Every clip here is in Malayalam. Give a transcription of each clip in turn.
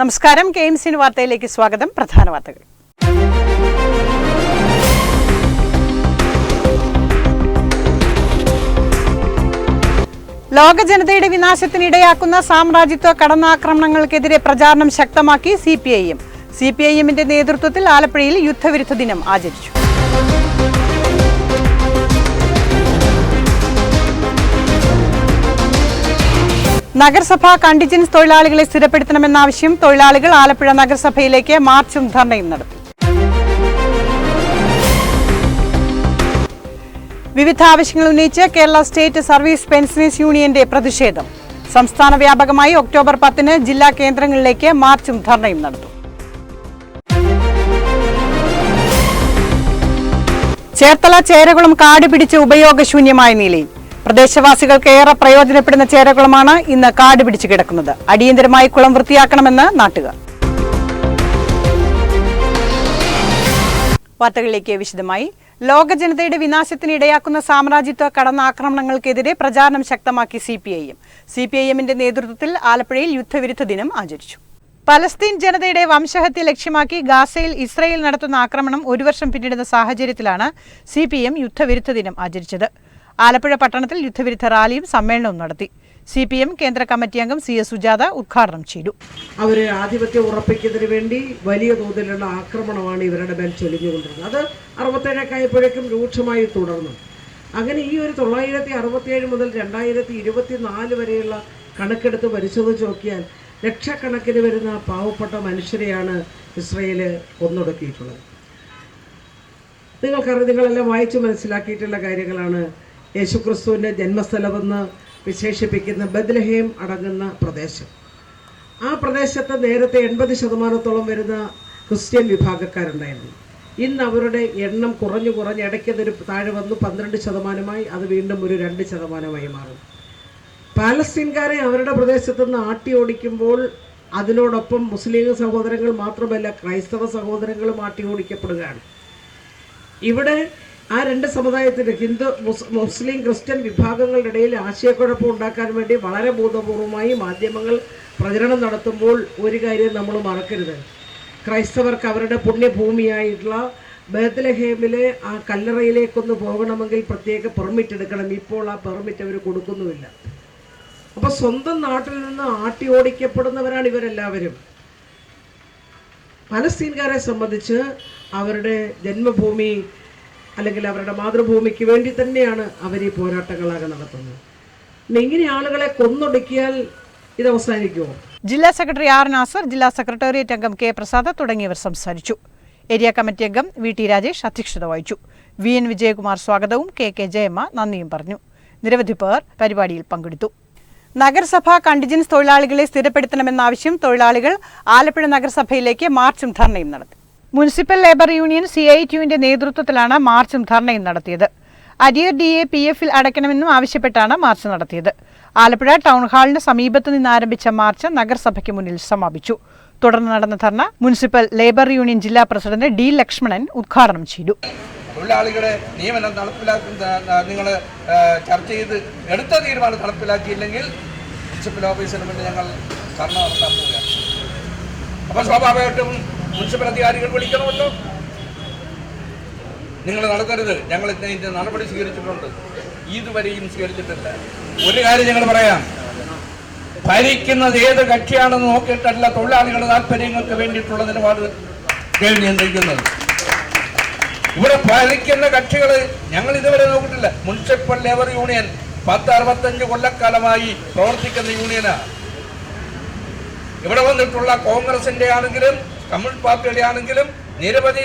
നമസ്കാരം. കെ എം സി വാർത്തയിലേക്ക് സ്വാഗതം. പ്രധാന വാർത്തകൾ. ലോക ജനതയുടെ വിനാശത്തിനിടയാക്കുന്ന സാമ്രാജ്യത്വ കടന്നാക്രമണങ്ങൾക്കെതിരെ പ്രചാരണം ശക്തമാക്കി C P I M. C P I എമ്മിന്റെ നേതൃത്വത്തിൽ ആലപ്പുഴയിൽ യുദ്ധവിരുദ്ധ ദിനം ആചരിച്ചു. നഗരസഭ കണ്ടിജൻസ് തൊഴിലാളികളെ സ്ഥിരപ്പെടുത്തണമെന്ന ആവശ്യം തൊഴിലാളികൾ ആലപ്പുഴ നഗരസഭയിലേക്ക് മാർച്ചും ധർണയും നടത്തി. വിവിധ ആവശ്യങ്ങൾ ഉന്നയിച്ച് കേരള സ്റ്റേറ്റ് സർവീസ് പെൻഷനേഴ്സ് യൂണിയന്റെ പ്രതിഷേധം. സംസ്ഥാന വ്യാപകമായി ഒക്ടോബർ പത്തിന് ജില്ലാ കേന്ദ്രങ്ങളിലേക്ക് മാർച്ചും ധർണയും നടത്തും. ചേർത്തല ചേരകുളം കാട് പിടിച്ച് ഉപയോഗശൂന്യമായ നിലയിൽ. പ്രദേശവാസികൾക്ക് ഏറെ പ്രയോജനപ്പെടുന്ന ചേരകുളമാണ് ഇന്ന് കാട് പിടിച്ച് കിടക്കുന്നത്. അടിയന്തരമായി കുളം വൃത്തിയാക്കണമെന്ന് നാട്ടുകാർ. വാർത്തകളിലേക്ക് വിശദമായി. ലോക ജനതയുടെ വിനാശത്തിന് ഇടയാക്കുന്ന സാമ്രാജ്യത്വ കടന്നാക്രമണങ്ങൾക്കെതിരെ പ്രചാരണം ശക്തമാക്കി C P I M. C P I എമ്മിന്റെ നേതൃത്വത്തിൽ ആലപ്പുഴയിൽ യുദ്ധവിരുദ്ധ ദിനം ആചരിച്ചു. പലസ്തീൻ ജനതയുടെ വംശഹത്യ ലക്ഷ്യമാക്കി ഗാസയിൽ ഇസ്രയേൽ നടത്തുന്ന ആക്രമണം ഒരു വർഷം പിന്നിടുന്ന സാഹചര്യത്തിലാണ് സി പി എം യുദ്ധവിരുദ്ധ ദിനം ആചരിച്ചത്. ആലപ്പുഴ പട്ടണത്തിൽ യുദ്ധവിരുദ്ധ റാലിയും സമ്മേളനവും നടത്തി. സി പി എം കേന്ദ്ര കമ്മിറ്റി അംഗം സി എസ് സുജാത ഉദ്ഘാടനം ചെയ്തു. അവരെ ആധിപത്യം ഉറപ്പിക്കുന്നതിന് വേണ്ടി വലിയ തോതിലുള്ള ആക്രമണമാണ് ഇവരുടെ മേൽ ചൊല്ലിഞ്ഞുകൊണ്ടിരുന്നത് അത് അറുപത്തേഴൊക്കെ ആയപ്പോഴേക്കും രൂക്ഷമായി തുടർന്നു. അങ്ങനെ ഈ ഒരു തൊള്ളായിരത്തി അറുപത്തിയേഴ് മുതൽ രണ്ടായിരത്തി ഇരുപത്തി നാല് വരെയുള്ള കണക്കെടുത്ത് പരിശോധിച്ച് നോക്കിയാൽ ലക്ഷക്കണക്കിന് വരുന്ന പാവപ്പെട്ട മനുഷ്യരെയാണ് ഇസ്രയേൽ കൊന്നൊടുക്കിയിട്ടുള്ളത്. നിങ്ങൾക്കറിയാം നിങ്ങളെല്ലാം വായിച്ച് മനസ്സിലാക്കിയിട്ടുള്ള കാര്യങ്ങളാണ് യേശുക്രിസ്തുവിന്റെ ജന്മസ്ഥലമെന്ന് വിശേഷിപ്പിക്കുന്ന ബദ്ലഹേം അടങ്ങുന്ന പ്രദേശം. ആ പ്രദേശത്ത് നേരത്തെ എൺപത് ശതമാനത്തോളം വരുന്ന ക്രിസ്ത്യൻ വിഭാഗക്കാരുണ്ടായിരുന്നു. ഇന്ന് അവരുടെ എണ്ണം കുറഞ്ഞു കുറഞ്ഞ് ഇടയ്ക്കതൊരു താഴെ വന്ന് പന്ത്രണ്ട് ശതമാനമായി അത് വീണ്ടും ഒരു രണ്ട് ശതമാനമായി മാറും. പാലസ്തീൻകാരെ അവരുടെ പ്രദേശത്ത് നിന്ന് ആട്ടി ഓടിക്കുമ്പോൾ അതിനോടൊപ്പം മുസ്ലിം സഹോദരങ്ങൾ മാത്രമല്ല ക്രൈസ്തവ സഹോദരങ്ങളും ആട്ടി ഓടിക്കപ്പെടുകയാണ്. ഇവിടെ ആ രണ്ട് സമുദായത്തിന് ഹിന്ദു മുസ്ലിം ക്രിസ്ത്യൻ വിഭാഗങ്ങളുടെ ഇടയിൽ ആശയക്കുഴപ്പം ഉണ്ടാക്കാൻ വേണ്ടി വളരെ ബോധപൂർവമായി മാധ്യമങ്ങൾ പ്രചരണം നടത്തുമ്പോൾ ഒരു കാര്യം നമ്മൾ മറക്കരുത്. ക്രൈസ്തവർക്ക് അവരുടെ പുണ്യഭൂമിയായിട്ടുള്ള ബേത്തലഹേമിലെ ആ കല്ലറയിലേക്കൊന്ന് പോകണമെങ്കിൽ പ്രത്യേക പെർമിറ്റ് എടുക്കണം. ഇപ്പോൾ ആ പെർമിറ്റ് അവർ കൊടുക്കുന്നുമില്ല. അപ്പോൾ സ്വന്തം നാട്ടിൽ നിന്ന് ആട്ടി ഓടിക്കപ്പെടുന്നവരാണ് ഇവരെല്ലാവരും. പലസ്തീൻകാരെ സംബന്ധിച്ച് അവരുടെ ജന്മഭൂമി അല്ലെങ്കിൽ അവരുടെ മാതൃഭൂമിക്ക് വേണ്ടി തന്നെയാണ് അവർ ഈ പോരാട്ടങ്ങളാകെ നടത്തുന്നത്. ഇങ്ങനെ ആളുകളെ കൊന്നൊടുക്കിയാൽ ഇത് അവസാനിക്കുമോ? ജില്ലാ സെക്രട്ടറി ആർ നാസർ ജില്ലാ സെക്രട്ടേറിയറ്റ് അംഗം കെ പ്രസാദ് തുടങ്ങിയവർ സംസാരിച്ചു. ഏരിയ കമ്മിറ്റി അംഗം വി ടി രാജേഷ് അധ്യക്ഷത വഹിച്ചു. വി എൻ വിജയകുമാർ സ്വാഗതവും കെ കെ ജയമ്മ നന്ദിയും പറഞ്ഞു. നിരവധി പേർ പരിപാടിയിൽ പങ്കെടുത്തു. നഗരസഭ കണ്ടിജൻസ് തൊഴിലാളികളെ സ്ഥിരപ്പെടുത്തണമെന്ന ആവശ്യം തൊഴിലാളികൾ ആലപ്പുഴ നഗരസഭയിലേക്ക് മാർച്ചും ധർണയും നടത്തി. Municipal labour union C I ടിയുവിന്റെ നേതൃത്വത്തിലാണ് മാർച്ചും ധർണയും നടത്തിയത്. അരിയർ ഡി എ പി എഫിൽ അടയ്ക്കണമെന്നും ആവശ്യപ്പെട്ടാണ് മാർച്ച് നടത്തിയത്. ആലപ്പുഴ ടൗൺ ഹാളിന് സമീപത്ത് നിന്ന് ആരംഭിച്ച മാർച്ച് നഗരസഭയ്ക്ക് മുന്നിൽ സമാപിച്ചു. തുടർന്ന് നടന്ന ധർണ മുനിസിപ്പൽ ലേബർ യൂണിയൻ ജില്ലാ പ്രസിഡന്റ് ഡി ലക്ഷ്മണൻ ഉദ്ഘാടനം ചെയ്തു. തൊഴിലാളികളെ നിയമനം നടപ്പിലാക്കുന്ന നിങ്ങൾ ചർച്ച ചെയ്ത് എടുത്ത തീരുമാനം നടപ്പിലാക്കിയില്ലെങ്കിൽ മുനിസിപ്പൽ ഓഫീസിന് മുന്നിൽ ഞങ്ങൾ ധർണ നടത്താൻ പോവുകയാണ്. അപ്പോൾ സ്വാഭാവികമായിട്ടും മുനിസിപ്പൽ അധികാരികൾ വിളിക്കണമല്ലോ. നിങ്ങൾ നടത്തരുത്. ഞങ്ങൾ ഇതിന്റെ നടപടി സ്വീകരിച്ചിട്ടുണ്ട്. ഇതുവരെയും സ്വീകരിച്ചിട്ടില്ല. ഒരു കാര്യം ഞങ്ങൾ പറയാം. ഭരിക്കുന്നത് ഏത് കക്ഷിയാണെന്ന് നോക്കിയിട്ടല്ല തൊഴിലാളികളുടെ താല്പര്യങ്ങൾക്ക് വേണ്ടിയിട്ടുള്ള നിലപാട് കേൾവി നിയന്ത്രിക്കുന്നത്. ഇവിടെ ഭരിക്കുന്ന കക്ഷികൾ ഞങ്ങൾ ഇതുവരെ നോക്കിയിട്ടില്ല. മുനിസിപ്പൽ ലേബർ യൂണിയൻ പത്ത് അറുപത്തഞ്ച് കൊല്ലക്കാലമായി പ്രവർത്തിക്കുന്ന യൂണിയനാണ് ഇവിടെ വന്നിട്ടുള്ള കോൺഗ്രസിന്റെ ആണെങ്കിലും കമ്മ്യൂണിസ്റ്റ് പാർട്ടിയുടെ നിരവധി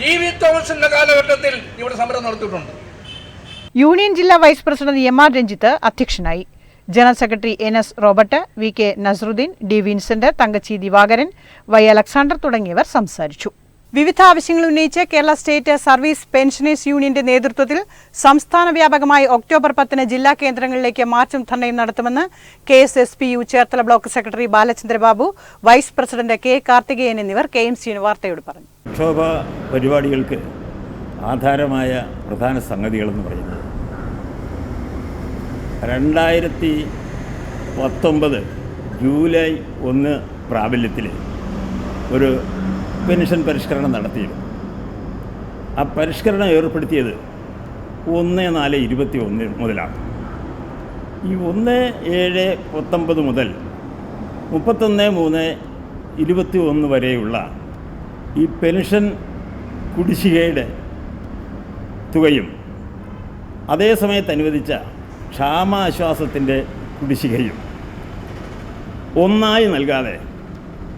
ടി വി തോമസിന്റെ കാലഘട്ടത്തിൽ ഇവിടെ സമരം നടത്തിയിട്ടുണ്ട്. യൂണിയൻ ജില്ലാ vice president M R Ranjith അധ്യക്ഷനായി. General secretary N S Robert V K Nasaruddin D Vincent Thankachi Divakaran Y Alexander തുടങ്ങിയവർ സംസാരിച്ചു. വിവിധ ആവശ്യങ്ങൾ ഉന്നയിച്ച് കേരള സ്റ്റേറ്റ് സർവീസ് പെൻഷനേഴ്സ് യൂണിയന്റെ നേതൃത്വത്തിൽ സംസ്ഥാന വ്യാപകമായി ഒക്ടോബർ പത്തിന് ജില്ലാ കേന്ദ്രങ്ങളിലേക്ക് മാർച്ചും ധർണയും നടത്തുമെന്ന് K S S P U Cherthala block secretary Balachandrababu vice president K Karthikeyan എന്നിവർ കെ എം സി വാർത്തയോട് പറഞ്ഞു. പ്രക്ഷോഭ പരിപാടികൾക്ക് ആധാരമായ പ്രധാന സംഗതികളെന്ന് പറയുന്നത് രണ്ടായിരത്തി പത്തൊമ്പത് ജൂലൈ ഒന്ന് പ്രാബല്യത്തിൽ ഒരു പെൻഷൻ പരിഷ്കരണം നടത്തിയിരുന്നു ആ പരിഷ്കരണം ഏർപ്പെടുത്തിയത് ഒന്ന് നാല് ഇരുപത്തി ഒന്ന് മുതലാണ്. ഈ ഒന്ന് ഏഴ് പത്തൊമ്പത് മുതൽ മുപ്പത്തൊന്ന് മൂന്ന് ഇരുപത്തി ഒന്ന് വരെയുള്ള ഈ പെൻഷൻ കുടിശ്ശികയുടെ തുകയും അതേസമയത്ത് അനുവദിച്ച ക്ഷാമാശ്വാസത്തിന്റെ കുടിശ്ശികയും ഒന്നായി നൽകാതെ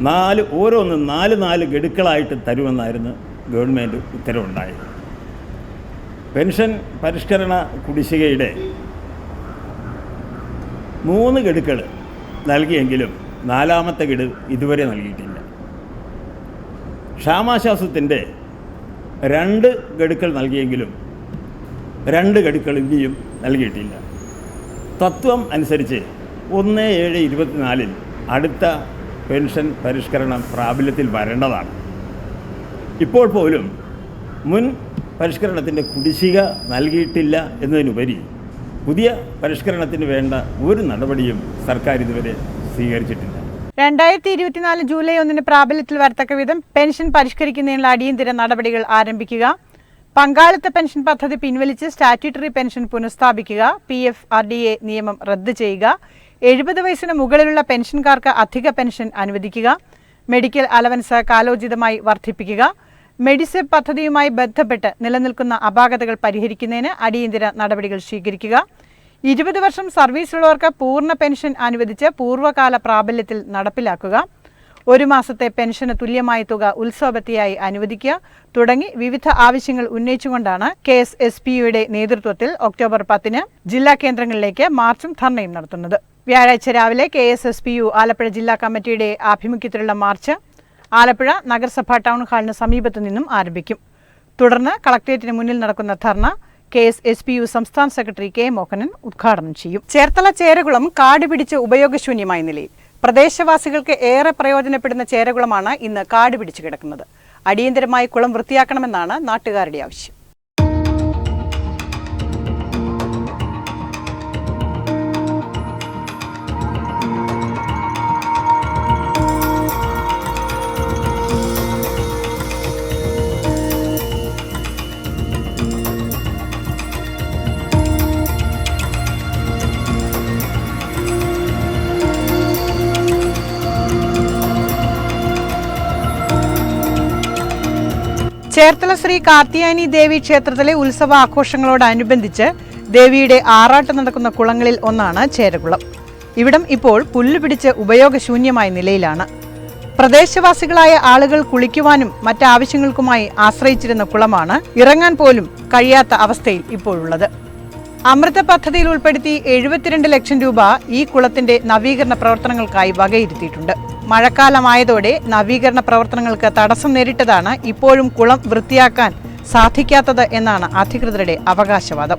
നാല് ഓരോന്ന് നാല് നാല് ഗഡുക്കളായിട്ട് തരുമെന്നായിരുന്നു ഗവൺമെന്റ് ഉത്തരവുണ്ടായത്. പെൻഷൻ പരിഷ്കരണ കുടിശ്ശികയുടെ മൂന്ന് ഗഡുക്കൾ നൽകിയെങ്കിലും നാലാമത്തെ ഗഡു ഇതുവരെ നൽകിയിട്ടില്ല. ക്ഷാമാശ്വാസത്തിന്റെ രണ്ട് ഗഡുക്കൾ നൽകിയെങ്കിലും രണ്ട് ഗഡുക്കൾ ഇനിയും നൽകിയിട്ടില്ല. തത്വം അനുസരിച്ച് ഒന്ന് ഏഴ് ഇരുപത്തിനാലിൽ അടുത്ത പെൻഷൻ പരിഷ്കരണം പ്രാബല്യത്തിൽ വരേണ്ടതാണ്. ഇപ്പോൾ പോലും മുൻ പരിഷ്കരണത്തിന്റെ കുടിശ്ശിക നൽകിയിട്ടില്ല എന്നതിനുപരി പുതിയ പരിഷ്കരണത്തിന് വേണ്ട ഒരു നടപടിയും സർക്കാർ ഇതുവരെ സ്വീകരിച്ചിട്ടില്ല. രണ്ടായിരത്തി ഇരുപത്തിനാല് ജൂലൈ ഒന്നിന് പ്രാബല്യത്തിൽ വരത്തക്ക വിധം പെൻഷൻ പരിഷ്കരിക്കുന്നതിനുള്ള അടിയന്തര നടപടികൾ ആരംഭിക്കുക പങ്കാളിത്ത പെൻഷൻ പദ്ധതി പിൻവലിച്ച് statutory pension പുനഃസ്ഥാപിക്കുക P F R D A നിയമം റദ്ദ് ചെയ്യുക എഴുപത് വയസ്സിന് മുകളിലുള്ള പെൻഷൻകാർക്ക് അധിക പെൻഷൻ അനുവദിക്കുക. മെഡിക്കൽ അലവൻസ് കാലോചിതമായി വർദ്ധിപ്പിക്കുക. മെഡിസെപ് പദ്ധതിയുമായി ബന്ധപ്പെട്ട് നിലനിൽക്കുന്ന അപാകതകൾ പരിഹരിക്കുന്നതിന് അടിയന്തര നടപടികൾ സ്വീകരിക്കുക. ഇരുപത് വർഷം സർവീസുള്ളവർക്ക് പൂർണ പെൻഷൻ അനുവദിച്ച് പൂർവകാല പ്രാബല്യത്തിൽ നടപ്പിലാക്കുക. ഒരു മാസത്തെ പെൻഷന് തുല്യമായ തുക ഉത്സവത്തിയായി അനുവദിക്കുക. തുടങ്ങി വിവിധ ആവശ്യങ്ങൾ ഉന്നയിച്ചുകൊണ്ടാണ് കെ എസ് എസ് പിയുടെ നേതൃത്വത്തിൽ ഒക്ടോബർ പത്തിന് ജില്ലാ കേന്ദ്രങ്ങളിലേക്ക് മാർച്ചും ധർണയും നടത്തുന്നത്. വ്യാഴാഴ്ച രാവിലെ K S S P U Alappuzha ജില്ലാ കമ്മിറ്റിയുടെ ആഭിമുഖ്യത്തിലുള്ള മാർച്ച് ആലപ്പുഴ നഗരസഭാ ടൗൺ ഹാളിന് സമീപത്തു നിന്നും ആരംഭിക്കും. തുടർന്ന് കളക്ടറേറ്റിന് മുന്നിൽ നടക്കുന്ന dharna K S S P U സംസ്ഥാന സെക്രട്ടറി കെ മോഹനൻ ഉദ്ഘാടനം ചെയ്യും. ചേർത്തല ചേരകുളം കാട് പിടിച്ച് ഉപയോഗശൂന്യമായ നിലയിൽ. പ്രദേശവാസികൾക്ക് ഏറെ പ്രയോജനപ്പെടുന്ന ചേരകുളമാണ് ഇന്ന് കാട് പിടിച്ചു കിടക്കുന്നത്. അടിയന്തരമായി കുളം വൃത്തിയാക്കണമെന്നാണ് നാട്ടുകാരുടെ ആവശ്യം. ചേർത്തല ശ്രീ കാർത്തിയാനി ദേവി ക്ഷേത്രത്തിലെ ഉത്സവ ആഘോഷങ്ങളോടനുബന്ധിച്ച് ദേവിയുടെ ആറാട്ട് നടക്കുന്ന കുളങ്ങളിൽ ഒന്നാണ് ചേരകുളം. ഇവിടം ഇപ്പോൾ പുല്ല് പുല്ലുപിടിച്ച് ഉപയോഗശൂന്യമായ നിലയിലാണ്. പ്രദേശവാസികളായ ആളുകൾ കുളിക്കുവാനും മറ്റാവശ്യങ്ങൾക്കുമായി ആശ്രയിച്ചിരുന്ന കുളമാണ് ഇറങ്ങാൻ പോലും കഴിയാത്ത അവസ്ഥയിൽ ഇപ്പോഴുള്ളത്. അമൃത പദ്ധതിയിൽ ഉൾപ്പെടുത്തി എഴുപത്തിരണ്ട് ലക്ഷം രൂപ ഈ കുളത്തിന്റെ നവീകരണ പ്രവർത്തനങ്ങൾക്കായി വകയിരുത്തിയിട്ടുണ്ട്. മഴക്കാലമായതോടെ നവീകരണ പ്രവർത്തനങ്ങൾക്ക് തടസ്സം നേരിട്ടതാണ് ഇപ്പോഴും കുളം വൃത്തിയാക്കാൻ സാധിക്കാത്തത് എന്നാണ് അധികൃതരുടെ അവകാശവാദം.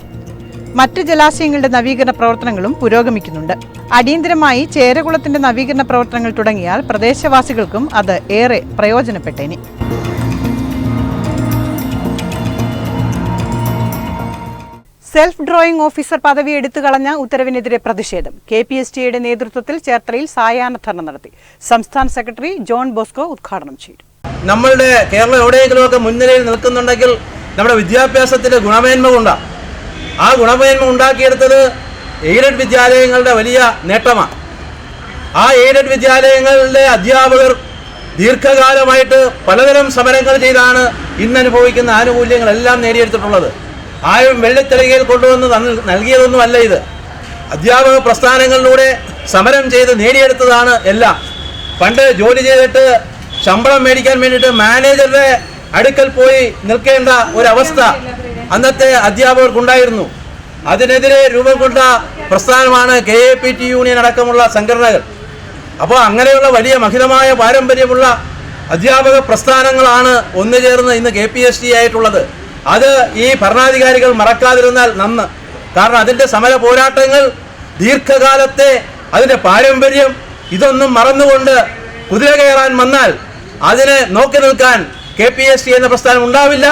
മറ്റ് ജലാശയങ്ങളുടെ നവീകരണ പ്രവർത്തനങ്ങളും പുരോഗമിക്കുന്നുണ്ട്. അടിയന്തരമായി ചേരകുളത്തിന്റെ നവീകരണ പ്രവർത്തനങ്ങൾ തുടങ്ങിയാൽ പ്രദേശവാസികൾക്കും അത് ഏറെ പ്രയോജനപ്പെട്ടേനെ. സെൽഫ് ഡ്രോയിംഗ് ഓഫീസർ പദവി എടുത്തു കളഞ്ഞ ഉത്തരവിനെതിരെ പ്രതിഷേധം. കെ പി എസ് ടിയുടെ നേതൃത്വത്തിൽ ചേർത്തലയിൽ സായാഹ്ന ധർണ നടത്തി. സംസ്ഥാന സെക്രട്ടറി ജോൺ ബോസ്കോ ഉദ്ഘാടനം ചെയ്തു. നമ്മളുടെ കേരളം എവിടെയെങ്കിലുമൊക്കെ മുൻനിരയിൽ നിൽക്കുന്നുണ്ടെങ്കിൽ നമ്മുടെ വിദ്യാഭ്യാസത്തിന്റെ ഗുണമേന്മ കൊണ്ടാണ് ആ ഗുണമേന്മ ഉണ്ടാക്കിയെടുത്തത് എയ്ഡഡ് വിദ്യാലയങ്ങളുടെ വലിയ നേട്ടമാണ് ആ എയ്ഡഡ് വിദ്യാലയങ്ങളിലെ അധ്യാപകർ ദീർഘകാലമായിട്ട് പലതരം സമരങ്ങൾ ചെയ്താണ് ഇന്ന് അനുഭവിക്കുന്ന ആനുകൂല്യങ്ങളെല്ലാം നേടിയെടുത്തിട്ടുള്ളത്. ആരും വെള്ളിത്തെളികയിൽ കൊണ്ടുവന്ന് നൽ- നൽകിയതൊന്നുമല്ല ഇത്. അധ്യാപക പ്രസ്ഥാനങ്ങളിലൂടെ സമരം ചെയ്ത് നേടിയെടുത്തതാണ് എല്ലാം. പണ്ട് ജോലി ചെയ്തിട്ട് ശമ്പളം മേടിക്കാൻ വേണ്ടിയിട്ട് മാനേജറുടെ അടുക്കൽ പോയി നിൽക്കേണ്ട ഒരവസ്ഥ അന്നത്തെ അധ്യാപകർക്കുണ്ടായിരുന്നു. അതിനെതിരെ രൂപം കൊണ്ട പ്രസ്ഥാനമാണ് K A P T union അടക്കമുള്ള സംഘടനകൾ. അപ്പോൾ അങ്ങനെയുള്ള വലിയ മഹിതമായ പാരമ്പര്യമുള്ള അധ്യാപക പ്രസ്ഥാനങ്ങളാണ് ഒന്നു ചേർന്ന് ഇന്ന് കെ പി എസ് ടി ആയിട്ടുള്ളത്. അത് ഈ ഭരണാധികാരികൾ മറക്കാതിരുന്നാൽ നന്ന് കാരണം അതിന്റെ സമര പോരാട്ടങ്ങൾ ദീർഘകാലത്തെ അതിന്റെ പാരമ്പര്യം ഇതൊന്നും മറന്നുകൊണ്ട് കുതിര കയറാൻ വന്നാൽ അതിനെ നോക്കി നിൽക്കാൻ കെ പി എസ് ടി എന്ന പ്രസ്ഥാനം ഉണ്ടാവില്ല.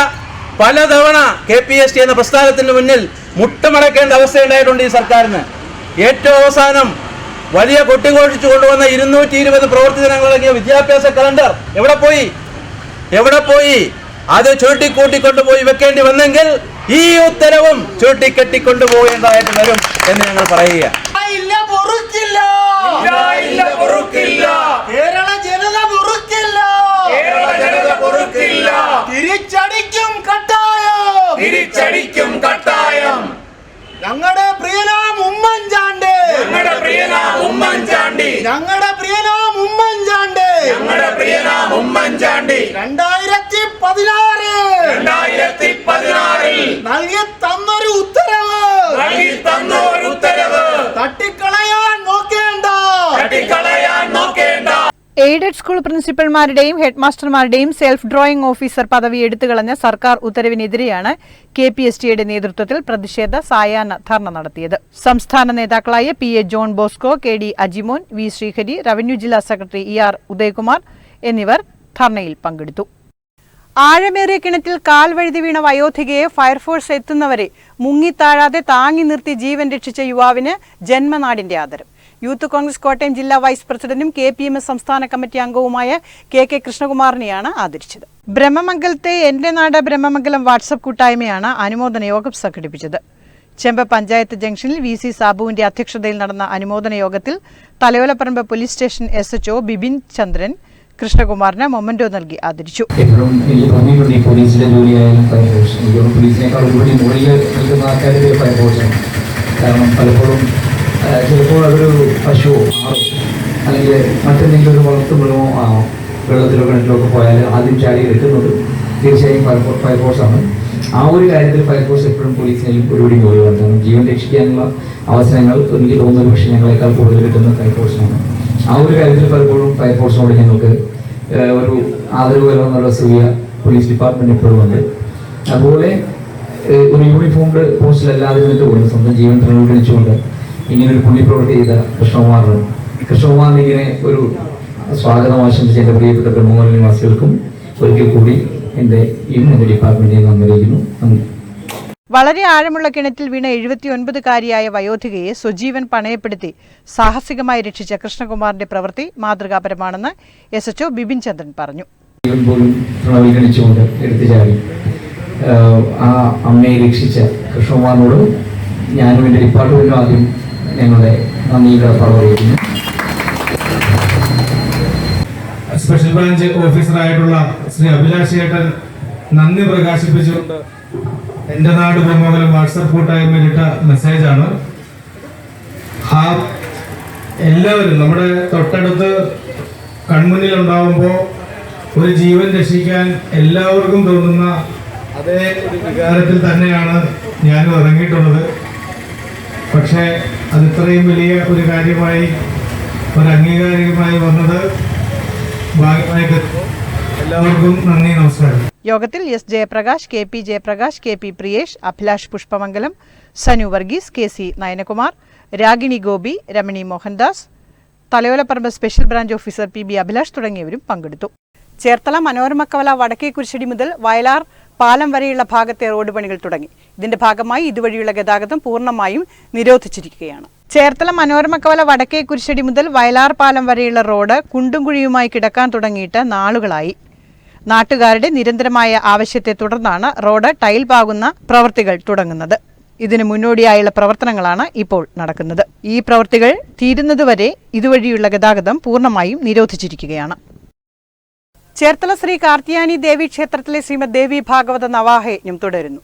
പലതവണ കെ പി എസ് ടി എന്ന പ്രസ്ഥാനത്തിന് മുന്നിൽ മുട്ടുമടക്കേണ്ട അവസ്ഥയുണ്ടായിട്ടുണ്ട് ഈ സർക്കാരിന്. ഏറ്റവും അവസാനം വലിയ കൊട്ടിഘോഷിച്ചു കൊണ്ടുവന്ന ഇരുന്നൂറ്റി ഇരുപത് പ്രവൃത്തി ദിനങ്ങളടങ്ങിയ വിദ്യാഭ്യാസ കലണ്ടർ എവിടെ പോയി? എവിടെ പോയി? അത് ചുരുട്ടിക്കൂട്ടിക്കൊണ്ടുപോയി വെക്കേണ്ടി വന്നെങ്കിൽ ഈ ഉത്തരവും ചുരുട്ടിക്കെട്ടിക്കൊണ്ടു പോകേണ്ടതായിട്ട് വരും എന്ന് ഞങ്ങൾ പറയുക കേരള ജനത മുറുക്കില്ല കേരള ജനത പൊറുക്കില്ല. തിരിച്ചടിക്കും കട്ടായം. തിരിച്ചടിക്കും കട്ടായം. ഞങ്ങളുടെ പ്രിയനാം ഉമ്മൻചാണ്ടി. ഞങ്ങളുടെ പ്രിയനാം ഉമ്മൻചാണ്ടി. ഞങ്ങളുടെ പ്രിയനാം ഞങ്ങളുടെ പ്രിയനാം ഉമ്മൻചാണ്ടി. രണ്ടായിരത്തി പതിനാറ് രണ്ടായിരത്തി പതിനാറിൽ നൽകി തന്നൊരു ഉത്തരവ്. നൽകി തന്ന ഒരു ഉത്തരവ് എയ്ഡഡ് സ്കൂൾ പ്രിൻസിപ്പൽമാരുടെയും ഹെഡ്മാസ്റ്റർമാരുടെയും സെൽഫ് ഡ്രോയിംഗ് ഓഫീസർ പദവി എടുത്തുകളഞ്ഞ സർക്കാർ ഉത്തരവിനെതിരെയാണ് കെ പി എസ് ടിയുടെ നേതൃത്വത്തിൽ പ്രതിഷേധ സായാഹ്ന ധർണ നടത്തിയത്. സംസ്ഥാന നേതാക്കളായ P A John Bosco K D Ajimon V Sreehari revenue ജില്ലാ സെക്രട്ടറി ഇ ആർ ഉദയകുമാർ എന്നിവർ ധർണയിൽ പങ്കെടുത്തു. ആഴമേറിയ കിണറ്റിൽ കാൽവഴുതി വീണ വയോധികയെ ഫയർഫോഴ്സ് എത്തുന്നവരെ മുങ്ങിത്താഴാതെ താങ്ങി നിർത്തി ജീവൻ രക്ഷിച്ച യുവാവിന് ജന്മനാടിന്റെ ആദരം. യൂത്ത് കോൺഗ്രസ് കോട്ടയം ജില്ലാ വൈസ് പ്രസിഡന്റും കെ പി എം എസ് സംസ്ഥാന കമ്മിറ്റി അംഗവുമായ കെ കെ കൃഷ്ണകുമാറിനെയാണ് ആദരിച്ചത്. ബ്രഹ്മമംഗലത്തെ എന്റെ നാട് ബ്രഹ്മമംഗലം വാട്സപ്പ് കൂട്ടായ്മയാണ് അനുമോദന യോഗം സംഘടിപ്പിച്ചത്. ചെമ്പ പഞ്ചായത്ത് ജംഗ്ഷനിൽ വി സി സാബുവിന്റെ അധ്യക്ഷതയിൽ നടന്ന അനുമോദന യോഗത്തിൽ Thalayolaparambu police station S H O Bipin Chandran കൃഷ്ണകുമാറിന് memento നൽകി ആദരിച്ചു. കാരണം പലപ്പോഴും ചിലപ്പോൾ അതൊരു പശുവോ അല്ലെങ്കിൽ മറ്റെന്തെങ്കിലും ഒരു വളർത്തു മൃഗമോ ആ വെള്ളത്തിലോ കിണറ്റിലോ ഒക്കെ പോയാൽ ആദ്യം ചാടി എടുക്കുന്നത് തീർച്ചയായും ഫയർഫോ ഫയർഫോഴ്സാണ് ആ ഒരു കാര്യത്തിൽ ഫയർഫോഴ്സ് എപ്പോഴും പോലീസിനെയും ഒരുപടി കാരണം ജീവൻ രക്ഷിക്കാനുള്ള അവസരങ്ങൾ എനിക്ക് തോന്നുന്നു പക്ഷേ ഞങ്ങളെക്കാൾ കൂടുതൽ കിട്ടുന്ന ഫയർഫോഴ്സിനാണ് ആ ഒരു കാര്യത്തിൽ പലപ്പോഴും ഫയർഫോഴ്സിനോട് ഞങ്ങൾക്ക് ഒരു ആദരവ് കലർന്നുള്ള സൂര്യ പോലീസ് ഡിപ്പാർട്ട്മെന്റ് ഇപ്പോഴും ഉണ്ട്. അതുപോലെ ഒരു യൂണിഫോംഡ് പോസ്റ്റിലല്ലാതെ നിന്നിട്ട് പോലും സ്വന്തം ജീവൻ പ്രകടിപ്പിച്ചുകൊണ്ട് ഇങ്ങനെ ഒരു പുണ്യപ്രവൃത്തി ചെയ്ത കൃഷ്ണകുമാറിന് കൃഷ്ണകുമാറിന് ഇങ്ങനെ ഒരു സ്വാഗതം ആശംസിച്ച എന്റെ പ്രിയപ്പെട്ട ബ്രഹ്മകുമാര നിവാസികൾക്കും ഒരിക്കൽ കൂടി എന്റെ ഈ എന്റെ ഡിപ്പാർട്ട്മെന്റിനെ നന്ദി അറിയിക്കുന്നു നന്ദി. വളരെ ആഴമുള്ള കിണറ്റിൽ വീണ എഴുപത്തിയൊൻപതുകാരിയായ വയോധികയെ സ്വജീവൻ പണയപ്പെടുത്തി സാഹസികമായി രക്ഷിച്ച കൃഷ്ണകുമാറിന്റെ പ്രവൃത്തി മാതൃകാപരമാണെന്ന് S H O Bipin Chandran പറഞ്ഞു. ആ അമ്മയെ രക്ഷിച്ച കൃഷ്ണകുമാറിനോട് ഞാനും എന്റെ ഡിപ്പാർട്ട്മെന്റും ആദ്യം ഞങ്ങളുടെ നന്ദി കടപ്പാട് സ്പെഷ്യൽ ബ്രാഞ്ച് ഓഫീസറായിട്ടുള്ള ശ്രീ അഭിലാഷ് ഏട്ടൻ നന്ദി പ്രകാശിപ്പിച്ചുകൊണ്ട് എന്റെ നാട് പ്രമോകലം വാട്സപ്പ് കൂട്ടായ്മയിലിട്ട മെസ്സേജാണ് ആ എല്ലാവരും നമ്മുടെ തൊട്ടടുത്ത് കൺമുന്നിൽ ഉണ്ടാവുമ്പോൾ ഒരു ജീവൻ രക്ഷിക്കാൻ എല്ലാവർക്കും തോന്നുന്ന അതേ വികാരത്തിൽ തന്നെയാണ് ഞാനും ഇറങ്ങിയിട്ടുള്ളത്. പക്ഷേ അത് ഇത്രയും വലിയ ഒരു കാര്യമായി ഒരു അംഗീകാരികമായി വന്നത് ഭാഗമായി എല്ലാവർക്കും നന്ദി നമസ്കാരം. യോഗത്തിൽ S Jayaprakash K P Jayaprakash K P Priyesh Abhilash Pushpamangalam Sanu Varghese K C Nayanakumar Ragini Gopi Ramani Mohandas Thalayolaparambu special branch officer P B Abhilash തുടങ്ങിയവരും പങ്കെടുത്തു. ചേർത്തല മനോരമ കവല വടക്കേ കുരിശടി മുതൽ വയലാർ പാലം വരെയുള്ള ഭാഗത്തെ റോഡ് പണികൾ തുടങ്ങി. ഇതിന്റെ ഭാഗമായി ഇതുവഴിയുള്ള ഗതാഗതം പൂർണമായും നിരോധിച്ചിരിക്കുകയാണ്. ചേർത്തല മനോരമ കവല വടക്കേ കുരിശടി മുതൽ വയലാർ പാലം വരെയുള്ള റോഡ് കുണ്ടും കുഴിയുമായി കിടക്കാൻ തുടങ്ങിയിട്ട് നാളുകളായി. നാട്ടുകാരുടെ നിരന്തരമായ ആവശ്യത്തെ തുടർന്നാണ് റോഡ് ടൈൽ പാകുന്ന പ്രവൃത്തികൾ തുടങ്ങുന്നത്. ഇതിന് മുന്നോടിയായുള്ള പ്രവർത്തനങ്ങളാണ് ഇപ്പോൾ നടക്കുന്നത്. ഈ പ്രവൃത്തികൾ തീരുന്നതുവരെ ഇതുവഴിയുള്ള ഗതാഗതം പൂർണമായും നിരോധിച്ചിരിക്കുകയാണ്. ചേർത്തല ശ്രീ കാർത്തിയാനി ദേവി ക്ഷേത്രത്തിലെ ശ്രീമദ് ദേവി ഭാഗവത നവാഹയജ്ഞം തുടരുന്നു.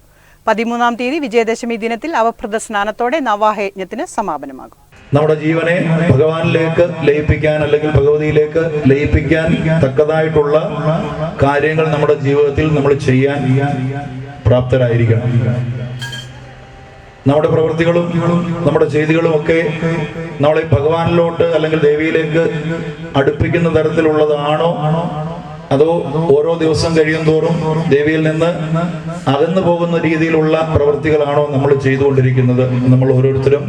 പതിമൂന്നാം തീയതി വിജയദശമി ദിനത്തിൽ അവഭൃത സ്നാനത്തോടെ നവാഹയജ്ഞത്തിന് സമാപനമാകും. നമ്മുടെ ജീവനെ ഭഗവാനിലേക്ക് ലയിപ്പിക്കാൻ അല്ലെങ്കിൽ ഭഗവതിയിലേക്ക് ലയിപ്പിക്കാൻ തക്കതായിട്ടുള്ള കാര്യങ്ങൾ നമ്മുടെ ജീവിതത്തിൽ നമ്മൾ ചെയ്യാൻ പ്രാപ്തരായിരിക്കണം. നമ്മുടെ പ്രവൃത്തികളും നമ്മുടെ ചെയ്തികളും ഒക്കെ നമ്മളെ ഭഗവാനിലോട്ട് അല്ലെങ്കിൽ ദേവിയിലേക്ക് അടുപ്പിക്കുന്ന തരത്തിലുള്ളതാണോ അതോ ഓരോ ദിവസം കഴിയും തോറും ദേവിയിൽ നിന്ന് അകന്നു പോകുന്ന രീതിയിലുള്ള പ്രവൃത്തികളാണോ നമ്മൾ ചെയ്തുകൊണ്ടിരിക്കുന്നത്? നമ്മൾ ഓരോരുത്തരും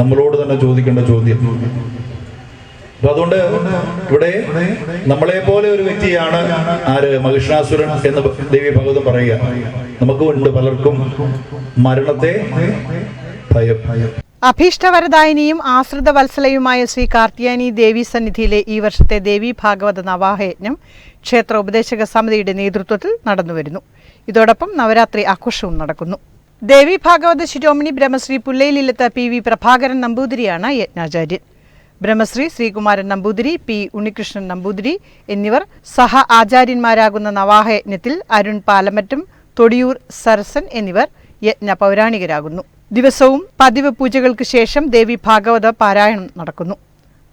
നമ്മളോട് തന്നെ ചോദിക്കേണ്ട ചോദ്യം. അപ്പൊ അതുകൊണ്ട് ഇവിടെ നമ്മളെ പോലെ ഒരു വ്യക്തിയാണ് ആര്? മഹിഷാസുരൻ എന്ന് ദേവി ഭഗവതം പറയുക. നമുക്കും ഉണ്ട് പലർക്കും മരണത്തെ ഭയം. അഭീഷ്ടവരദായിനിയും ആശ്രിത വത്സലയുമായ ശ്രീ കാർത്തിയാനി ദേവി സന്നിധിയിലെ ഈ വർഷത്തെ ദേവി ഭാഗവത നവാഹയജ്ഞം ക്ഷേത്ര ഉപദേശക സമിതിയുടെ നേതൃത്വത്തിൽ നടന്നുവരുന്നു. ഇതോടൊപ്പം നവരാത്രി ആഘോഷവും നടക്കുന്നു. ദേവി ഭാഗവത ശിരോമണി ബ്രഹ്മശ്രീ പുല്ലയിലില്ലത്ത് പി വി പ്രഭാകരൻ നമ്പൂതിരിയാണ് യജ്ഞാചാര്യൻ. ബ്രഹ്മശ്രീ ശ്രീകുമാരൻ നമ്പൂതിരി പി ഉണ്ണികൃഷ്ണൻ നമ്പൂതിരി എന്നിവർ സഹ ആചാര്യന്മാരാകുന്ന നവാഹയജ്ഞത്തിൽ അരുൺ പാലമറ്റം തൊടിയൂർ സരസൻ എന്നിവർ യജ്ഞ പൗരാണികരാകുന്നു ദിവസവും പതിവ് പൂജകൾക്ക് ശേഷം ദേവി ഭാഗവത പാരായണം നടക്കുന്നു.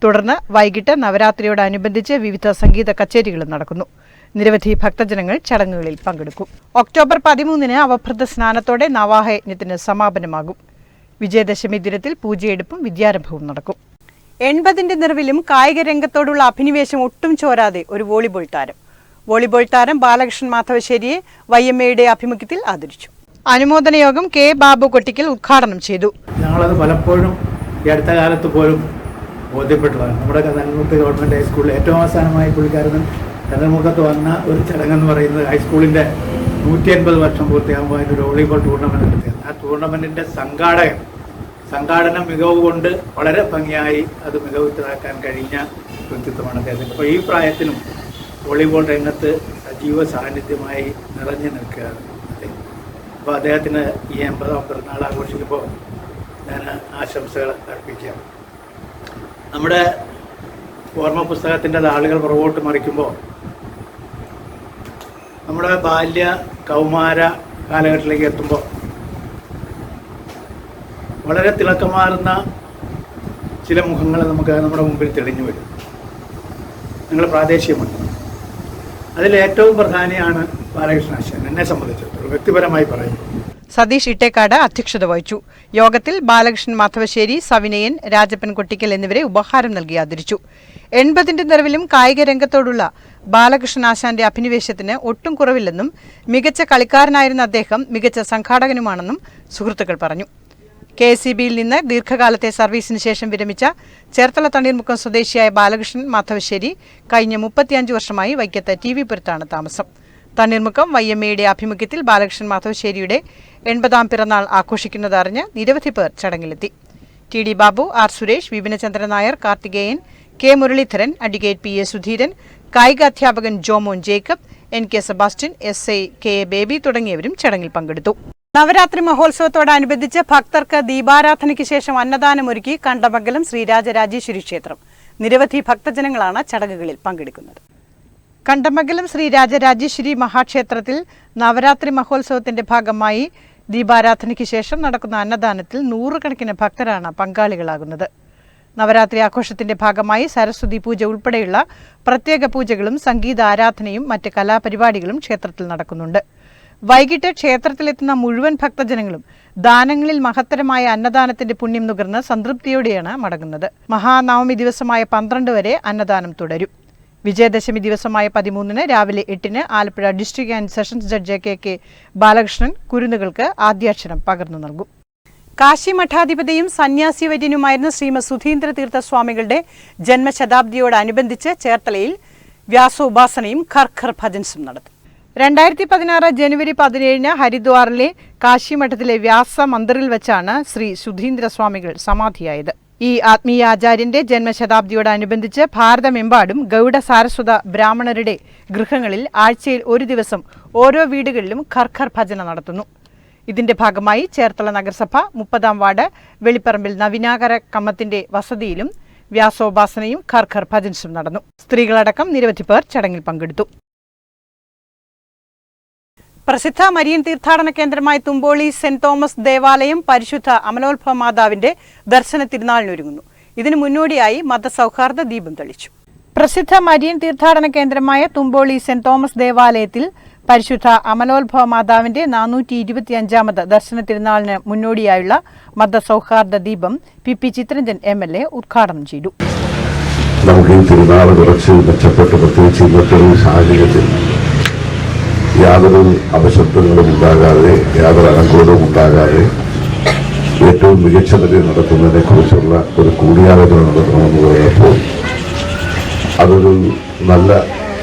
തുടർന്ന് വൈകിട്ട് നവരാത്രിയോടനുബന്ധിച്ച് വിവിധ സംഗീത കച്ചേരികളും നടക്കുന്നു. നിരവധി ഭക്തജനങ്ങൾ ചടങ്ങുകളിൽ പങ്കെടുക്കും. ഒക്ടോബർ പതിമൂന്നിന് അവഭൃത സ്നാനത്തോടെ നവാഹയജ്ഞത്തിന് സമാപനമാകും. വിജയദശമി ദിനത്തിൽ പൂജയെടുപ്പും വിദ്യാരംഭവും നടക്കും. എൺപതിന്റെ നിറവിലും കായിക രംഗത്തോടുള്ള അഭിനിവേശം ഒട്ടും ചോരാതെ ഒരു വോളിബോൾ താരം. വോളിബോൾ താരം ബാലകൃഷ്ണൻ മാധവശ്ശേരിയെ വൈ എം എയുടെ ആഭിമുഖ്യത്തിൽ ആദരിച്ചു. അനുമോദന യോഗം കെ ബാബു കൊട്ടിക്കൽ ഉദ്ഘാടനം ചെയ്തു. ഞങ്ങളത് പലപ്പോഴും ഈ അടുത്ത കാലത്ത് പോലും ബോധ്യപ്പെട്ടതാണ്. നമ്മുടെ കനൽമുഖത്ത് ഗവൺമെന്റ് ഹൈസ്കൂളിൽ ഏറ്റവും അവസാനമായി പുള്ളിക്കാരനും കഥാമുഖത്ത് വന്ന ഒരു ചടങ്ങെന്ന് പറയുന്നത് ഹൈസ്കൂളിന്റെ നൂറ്റി അൻപത് വർഷം പൂർത്തിയാകുമ്പോൾ അതിന്റെ വോളിബോൾ ടൂർണമെന്റ് നടത്തിയത്. ആ ടൂർണമെന്റിന്റെ സംഘാടകൻ സംഘാടന മികവ് കൊണ്ട് വളരെ ഭംഗിയായി അത് മികവുറ്റതാക്കാൻ കഴിഞ്ഞ വ്യക്തിത്വമാണ് അദ്ദേഹം. അപ്പോൾ ഈ പ്രായത്തിലും വോളിബോൾ രംഗത്ത് സജീവ സാന്നിധ്യമായി നിറഞ്ഞു നിൽക്കുകയാണ്. അപ്പോൾ അദ്ദേഹത്തിന് ഈ എൺപതാം പിറന്നാൾ ആഘോഷിക്കുമ്പോൾ ഞാൻ ആശംസകൾ അർപ്പിക്കാം നമ്മുടെ ഓർമ്മ പുസ്തകത്തിന്റെ താളുകൾ പുറകോട്ട് മറിക്കുമ്പോൾ നമ്മുടെ ബാല്യ കൗമാര കാലഘട്ടത്തിലേക്ക് എത്തുമ്പോൾ വളരെ തിളക്കമാർന്ന ചില മുഖങ്ങൾ നമുക്ക് നമ്മുടെ മുമ്പിൽ തെളിഞ്ഞു വരും. നിങ്ങൾ പ്രാദേശികമാണ്. അതിൽ ഏറ്റവും പ്രധാനിയാണ് ബാലകൃഷ്ണാശാൻ എന്നെ സംബന്ധിച്ചിടത്തോളം വ്യക്തിപരമായി പറയുന്നു സതീഷ് ഇട്ടേക്കാട് അധ്യക്ഷത വഹിച്ചു. യോഗത്തിൽ ബാലകൃഷ്ണൻ മാധവശ്ശേരി സവിനയൻ രാജപ്പൻ കൊട്ടിക്കൽ എന്നിവരെ ഉപഹാരം നൽകി ആദരിച്ചു. എൺപതിന്റെ നിറവിലും കായിക രംഗത്തോടുള്ള ബാലകൃഷ്ണൻ ആശാന്റെ അഭിനിവേശത്തിന് ഒട്ടും കുറവില്ലെന്നും മികച്ച കളിക്കാരനായിരുന്ന അദ്ദേഹം മികച്ച സംഘാടകനുമാണെന്നും സുഹൃത്തുക്കൾ പറഞ്ഞു. കെ ബിയിൽ നിന്ന് ദീർഘകാലത്തെ സർവീസിന് ശേഷം വിരമിച്ച ചേർത്തല തണ്ണീർമുക്കം സ്വദേശിയായ ബാലകൃഷ്ണൻ മാധവശ്ശേരി കഴിഞ്ഞ മുപ്പത്തിയഞ്ച് വർഷമായി വൈക്കത്ത് ടി വി പുരത്താണ് താമസം. തണ്ണീർമുക്കം വൈ എം എയുടെ ആഭിമുഖ്യത്തിൽ ബാലകൃഷ്ണൻ മാധവശ്ശേരിയുടെ എൺപതാം പിറന്നാൾ ആഘോഷിക്കുന്നതറിഞ്ഞ് നിരവധി പേർ ചടങ്ങിലെത്തി. T D Babu R Suresh Vipinachandran Nair Karthikeyan K Muraleedharan advocate P A Sudheeran കായിക അധ്യാപകൻ Jomon Jacob N K Sebastian S I K A Baby തുടങ്ങിയവരും ചടങ്ങിൽ പങ്കെടുത്തു. നവരാത്രി മഹോത്സവത്തോടനുബന്ധിച്ച് ഭക്തർക്ക് ദീപാരാധനയ്ക്ക് ശേഷം അന്നദാനമൊരുക്കി കണ്ടമംഗലം ശ്രീരാജരാജേശ്വരി ക്ഷേത്രം. നിരവധി ഭക്തജനങ്ങളാണ് ചടങ്ങുകളിൽ പങ്കെടുക്കുന്നത്. കണ്ടമംഗലം ശ്രീ രാജരാജേശ്വരി മഹാക്ഷേത്രത്തിൽ നവരാത്രി മഹോത്സവത്തിന്റെ ഭാഗമായി ദീപാരാധനയ്ക്ക് ശേഷം നടക്കുന്ന അന്നദാനത്തിൽ നൂറുകണക്കിന് ഭക്തരാണ് പങ്കാളികളാകുന്നത്. നവരാത്രി ആഘോഷത്തിന്റെ ഭാഗമായി സരസ്വതി പൂജ ഉൾപ്പെടെയുള്ള പ്രത്യേക പൂജകളും സംഗീത ആരാധനയും മറ്റ് കലാപരിപാടികളും ക്ഷേത്രത്തിൽ നടക്കുന്നുണ്ട്. വൈകിട്ട് ക്ഷേത്രത്തിലെത്തുന്ന മുഴുവൻ ഭക്തജനങ്ങളും ദാനങ്ങളിൽ മഹത്തരമായ അന്നദാനത്തിന്റെ പുണ്യം നുകർന്ന് സംതൃപ്തിയോടെയാണ് മടങ്ങുന്നത്. മഹാനവമി ദിവസമായ പന്ത്രണ്ട് വരെ അന്നദാനം തുടരും. വിജയദശമി ദിവസമായ പതിമൂന്നിന് രാവിലെ എട്ടിന് Alappuzha district and sessions judge K K Balakrishnan കുരുന്നുകൾക്ക് ആദ്യാക്ഷരം പകർന്നു നൽകും. കാശി മഠാധിപതിയും സന്യാസി വര്യനുമായിരുന്ന ശ്രീമ സുധീന്ദ്ര തീർത്ഥസ്വാമികളുടെ ജന്മശതാബ്ദിയോടനുബന്ധിച്ച് ചേർത്തലയിൽ വ്യാസോപാസനയും ഖർഖർ ഭജൻസും നടത്തും. രണ്ടായിരത്തി പതിനാറ് ജനുവരി പതിനേഴിന് ഹരിദ്വാറിലെ കാശി മഠത്തിലെ വ്യാസ മന്ദിറിൽ വെച്ചാണ് ശ്രീ സുധീന്ദ്ര സ്വാമികൾ സമാധിയായത്. ഈ ആത്മീയ ആചാര്യന്റെ ജന്മശതാബ്ദിയോടനുബന്ധിച്ച് ഭാരതമെമ്പാടും ഗൗഡ സാരസ്വത ബ്രാഹ്മണരുടെ ഗൃഹങ്ങളിൽ ആഴ്ചയിൽ ഒരു ദിവസം ഓരോ വീടുകളിലും ഖർഖർ ഭജന നടത്തുന്നു. ഇതിന്റെ ഭാഗമായി ചേർത്തല നഗരസഭ മുപ്പതാം വാർഡ് വെളിപ്പറമ്പിൽ നവീനാകര കമ്മത്തിന്റെ വസതിയിലും വ്യാസോപാസനയും ഖർഖർ ഭജൻസും നടന്നു. സ്ത്രീകളടക്കം നിരവധി പേർ ചടങ്ങിൽ പങ്കെടുത്തു. പ്രസിദ്ധ മരിയൻ തീർത്ഥാടന കേന്ദ്രമായ തുമ്പോളി സെന്റ് തോമസ് ദേവാലയം പരിശുദ്ധ അമലോത്ഭവ മാതാവിന്റെ ദർശന തിരുനാളിനൊരുങ്ങുന്നു. ഇതിനു മുന്നോടിയായി മതസൗഹാർദ്ദ ദീപം തെളിച്ചു. പ്രസിദ്ധ മരിയൻ തീർത്ഥാടന കേന്ദ്രമായ തുമ്പോളി സെന്റ് തോമസ് ദേവാലയത്തിൽ പരിശുദ്ധ അമലോത്ഭവ മാതാവിന്റെ നാനൂറ്റി ഇരുപത്തിയഞ്ചാമത് ദർശന തിരുനാളിന് മുന്നോടിയായുള്ള മതസൗഹാർദ്ദ ദീപം P P Chittaranjan M L A ഉദ്ഘാടനം ചെയ്തു. നമുക്ക് ഈ തിരുനാൾ കുറച്ച് മെച്ചപ്പെട്ട് പ്രത്യേകിച്ച് ഇന്നത്തെ ഒരു സാഹചര്യത്തിൽ യാതൊരു അപശബ്ദങ്ങളും ഉണ്ടാകാതെ യാതൊരു അനങ്കോലവും ഉണ്ടാകാതെ ഏറ്റവും മികച്ച നിലയിൽ നടത്തുന്നതിനെ കുറിച്ചുള്ള ഒരു കൂടിയാലോചന നടത്തണമെന്ന് പറഞ്ഞപ്പോൾ അതൊരു നല്ല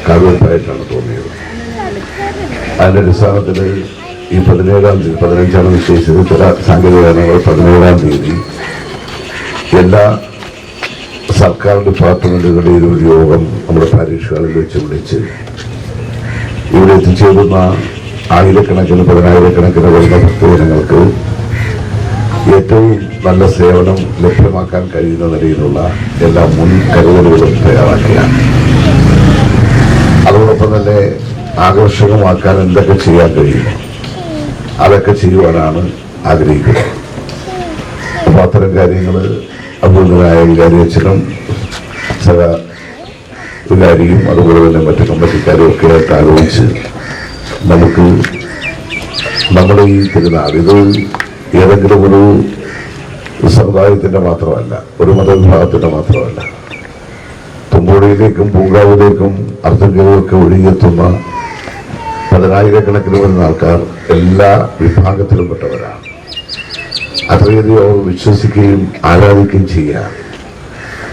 കാഴ്വപ്പായിട്ടാണ് തോന്നിയത്. അതിന്റെ അടിസ്ഥാനത്തിൽ ഈ പതിനേഴാം തീയതി പതിനഞ്ചാണ് നിശ്ചയിച്ചത് ചില സാങ്കേതിക കാരണങ്ങൾ പതിനേഴാം തീയതി എല്ലാ സർക്കാർ ഡിപ്പാർട്ട്മെന്റുകളുടെയും ഒരു യോഗം നമ്മുടെ പരീക്ഷകളിൽ വെച്ച് വിളിച്ച് ഇവിടെ എത്തിച്ചേരുന്ന ആയിരക്കണക്കിന് പതിനായിരക്കണക്കിന് വരുന്ന ഭക്തജനങ്ങൾക്ക് ഏറ്റവും നല്ല സേവനം ലഭ്യമാക്കാൻ കഴിയുന്ന നിലയിലുള്ള എല്ലാ മുൻകരുതലുകളും തയ്യാറാക്കുകയാണ്. അതോടൊപ്പം തന്നെ ആകർഷകമാക്കാൻ എന്തൊക്കെ ചെയ്യാൻ കഴിയുമോ അതൊക്കെ ചെയ്യുവാനാണ് ആഗ്രഹിക്കുന്നത്. അപ്പോൾ അത്തരം കാര്യങ്ങൾ അഭിമുഖനായ വികാരി അച്ഛനും സഹ വികാരിയും അതുപോലെ തന്നെ മറ്റു കമ്മിറ്റിക്കാരും ഒക്കെ ആയിട്ട് ആലോചിച്ച് നമുക്ക് നമ്മുടെ ഈ തിരുനാൾ ഇത് ഏതെങ്കിലും ഒരു സമുദായത്തിന്റെ മാത്രമല്ല ഒരു മതവിഭാഗത്തിന്റെ മാത്രമല്ല. തുമ്പോടിയിലേക്കും പൂങ്കാവിലേക്കും അർദ്ധഗിരിയൊക്കെ ഒഴുകിയെത്തുന്ന പതിനായിരക്കണക്കിന് വരുന്ന ആൾക്കാർ എല്ലാ വിഭാഗത്തിലും പെട്ടവരാണ്. അത്രയധികം അവർ വിശ്വസിക്കുകയും ആരാധിക്കുകയും ചെയ്യാം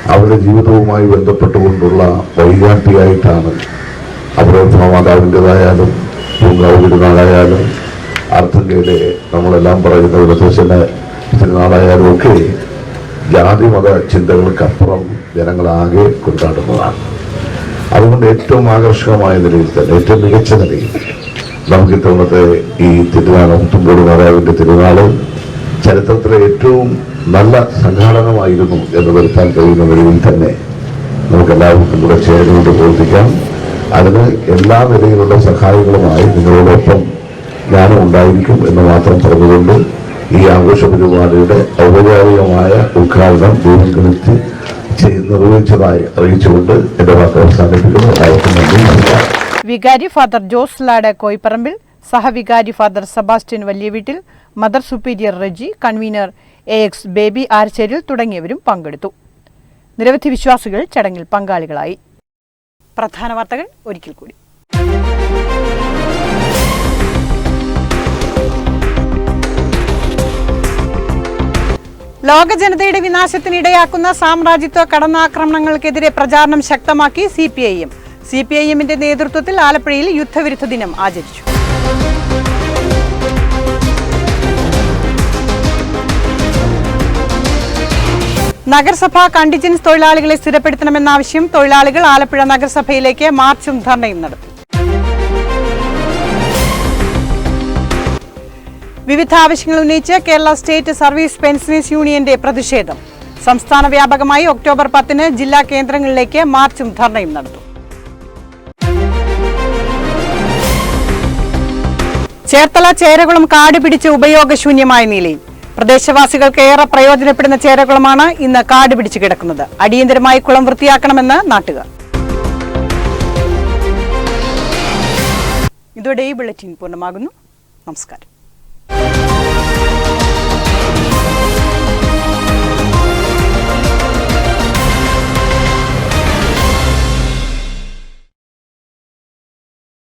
അവരുടെ ജീവിതവുമായി ബന്ധപ്പെട്ടുകൊണ്ടുള്ള വൈകാട്ടിയായിട്ടാണ് അവരുടെ മാതാവിന്റെതായാലും പൂങ്കാവ് തിരുനാളായാലും നമ്മളെല്ലാം പറയുന്ന വിലസേഷന്റെ തിരുനാളായാലും ഒക്കെ ജാതി മത ചിന്തകൾക്കപ്പുറം ജനങ്ങളാകെ കൊണ്ടാടുന്നതാണ്. അതുകൊണ്ട് ഏറ്റവും ആകർഷകമായ നിലയിൽ തന്നെ ഏറ്റവും മികച്ച നിലയിൽ നമുക്ക് ഇത്തവണത്തെ ഈ തിരുനാളും തുമ്പോട് മാതാവിന്റെ തിരുനാളും ചരിത്രത്തിലെ ഏറ്റവും നല്ല സംഘാടനമായിരുന്നു എന്ന് വരുത്താൻ കഴിയുന്ന നിലയിൽ തന്നെ നമുക്ക് എല്ലാവർക്കും കൂടെ ചേർന്നുകൊണ്ട് പ്രവർത്തിക്കാം. അതിന് എല്ലാ നിലയിലുള്ള സഹായങ്ങളുമായി നിങ്ങളോടൊപ്പം ഞാനും ഉണ്ടായിരിക്കും എന്ന് മാത്രം പറഞ്ഞുകൊണ്ട് ഈ ആഘോഷ പരിപാടിയുടെ ഔപചാരികമായ ഉദ്ഘാടനം ചെയ്ത് നിർവഹിച്ചതായി അറിയിച്ചുകൊണ്ട് എന്റെ വാക്ക് അവസാനിപ്പിക്കുന്നു. വികാരി ഫാദർ ജോസ് ലാഡ Koyipparambil സഹവികാരി father Sebastian Valiyaveettil mother superior Reji convener A X Baby Archeril തുടങ്ങിയവരും പങ്കെടുത്തു. നിരവധി വിശ്വാസികൾ ചടങ്ങിൽ പങ്കാളികളായി. പ്രധാന വാർത്തകൾ ഒരിക്കൽ കൂടി. ലോക ജനതയുടെ വിനാശത്തിനിടയാക്കുന്ന സാമ്രാജ്യത്വ കടന്നാക്രമണങ്ങൾക്കെതിരെ പ്രചാരണം ശക്തമാക്കി C P I M. C P I എമ്മിന്റെ നേതൃത്വത്തിൽ ആലപ്പുഴയിൽ യുദ്ധവിരുദ്ധ ദിനം ആചരിച്ചു. നഗരസഭ കണ്ടിജൻസ് തൊഴിലാളികളെ സ്ഥിരപ്പെടുത്തണമെന്ന ആവശ്യം തൊഴിലാളികൾ ആലപ്പുഴ നഗരസഭയിലേക്ക് മാർച്ചും ധർണയും നടത്തി. വിവിധ ആവശ്യങ്ങൾ ഉന്നയിച്ച് കേരള സ്റ്റേറ്റ് സർവീസ് പെൻഷനേഴ്സ് യൂണിയന്റെ പ്രതിഷേധം. സംസ്ഥാന വ്യാപകമായി ഒക്ടോബർ പത്തിന് ജില്ലാ കേന്ദ്രങ്ങളിലേക്ക് മാർച്ചും ധർണയും നടത്തും ചേർത്തല ചേരകുളം കാട് പിടിച്ച് ഉപയോഗശൂന്യമായ നിലയിൽ പ്രദേശവാസികൾക്ക് ഏറെ പ്രയോജനപ്പെടുന്ന ചേരകുളമാണ് ഇന്ന് കാട് പിടിച്ചു കിടക്കുന്നത്. അടിയന്തരമായി കുളം വൃത്തിയാക്കണമെന്ന് നാട്ടുകാർ. ഇതോടെ ഈ ബുള്ളറ്റിൻ പൂർണമാകുന്നു. നമസ്കാരം.